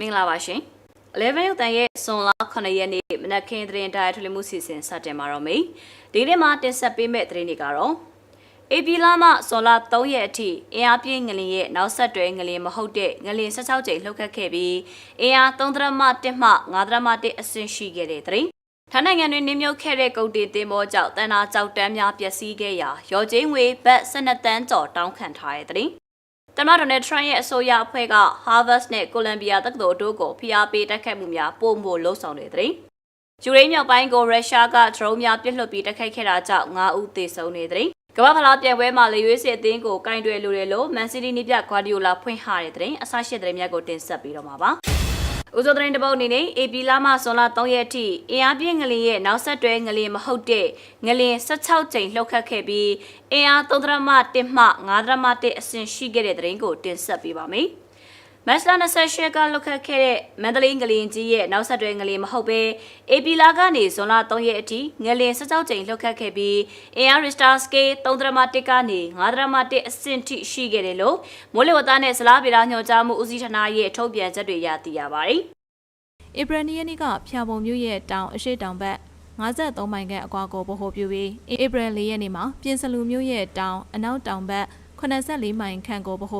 မင်္ဂလာပါရှင်11ရုပ်တန်ရဲ့စွန်လာ9ရက်နေ့မနက်ခင်းသတင်းတိုင်းထွေမှုစီစဉ်စတင်မှာတော့မေဒီနေ့မှာတင်ဆက်ပေးမယ့်သတင်းတွေကတော့အေပီလာမှစွန်လာ3ရက်အထိအင်အားပြင်းငလင်ရဲ့နောက်ဆက်တွဲငလင်မဟုတ်တဲ့ငလင်16ကြိမ်လှုပ်ခတ်ခဲ့ပြီးအင်အား3ဒရမ1မှ5ဒရမ1အဆင့်ရှိခဲ့တဲ့သတင်းထိုင်းနိုင်ငံတွင်နေမြုပ်ခဲ့တဲ့ကုန်တင်တင်မောကြောင့်တန်နာကြောက်တန်းများပျက်စီးခဲ့ရာရော်ကျင်းငွေဘတ်12တန်းကျော်တောင်းခံထားတဲ့သတင်း သမ္မတဒေါ်နယ်ထရန့်ရဲ့အဆိုအရအဖွဲ့က Harvard နဲ့ Columbia တက္ကသိုလ်တို့ကိုဖိအားပေးတိုက်ခိုက်မှုများပုံမို့လှုံ့ဆော်တဲ့တဲ့။ယူရိမြောက်ပိုင်းကိုရုရှားကဒရုန်းများပစ်လွှတ်ပြီးတိုက်ခိုက်ခဲ့တာကြောင့်9ဦးသေဆုံးနေတဲ့။ကမ္ဘာဖလားပြိုင်ပွဲမှာလေရွေးစစ်အသင်းကိုကင်တွယ်လိုတယ်လို့ Man City နီးပြဂွာဒီယိုလာဖွင့်ဟတဲ့တဲ့အဆရှိတဲ့များကိုတင်ဆက်ပြီးတော့မှာပါ။ ဦးစိုးသတင်းတပုတ်အနေနဲ့ AP လာမှဇွန်လ3ရက်အထိအင်အားပြင်းငလင်ရဲ့နောက်ဆက်တွဲငလင်မဟုတ်တဲ့ငလင်16ကြိမ်လှုပ်ခတ်ခဲ့ပြီးအင်အား3ဒရမ1မှ5ဒရမ1အဆင့်ရှိခဲ့တဲ့သတင်းကိုတင်ဆက်ပေးပါမယ်။ မက်စလာ28ကလှုပ်ခတ်ခဲ့တဲ့မန္တလေးငလင်ကြီးရဲ့နောက်ဆက်တွဲငလင်မဟုတ်ဘဲ AP လာကနေဇွန်လ3ရက်အထိငလင်16ကြိမ်လှုပ်ခတ်ခဲ့ပြီးအင်အား Richter scale 3ဒရမ1ကနေ5ဒရမ1အဆင့်ထိရှိခဲ့တယ်လို့မိုးလေဝသနဲ့ဇလားဗေဒညွှန်ကြားမှုဦးစီးဌာနရဲ့ထုတ်ပြန်ချက်တွေရသိရပါတယ်။ဧပြီနေ့ရက်နေ့ကဖျာပုံမြို့ရဲ့တောင်အရှိတောင်ဘက်53မိုင်ခန့်အကွာကိုဗဟိုပြုပြီးဧပြီ4ရက်နေ့မှာပြင်စလူမြို့ရဲ့တောင်အနောက်တောင်ဘက်84မိုင်ခန့်ကိုဗဟို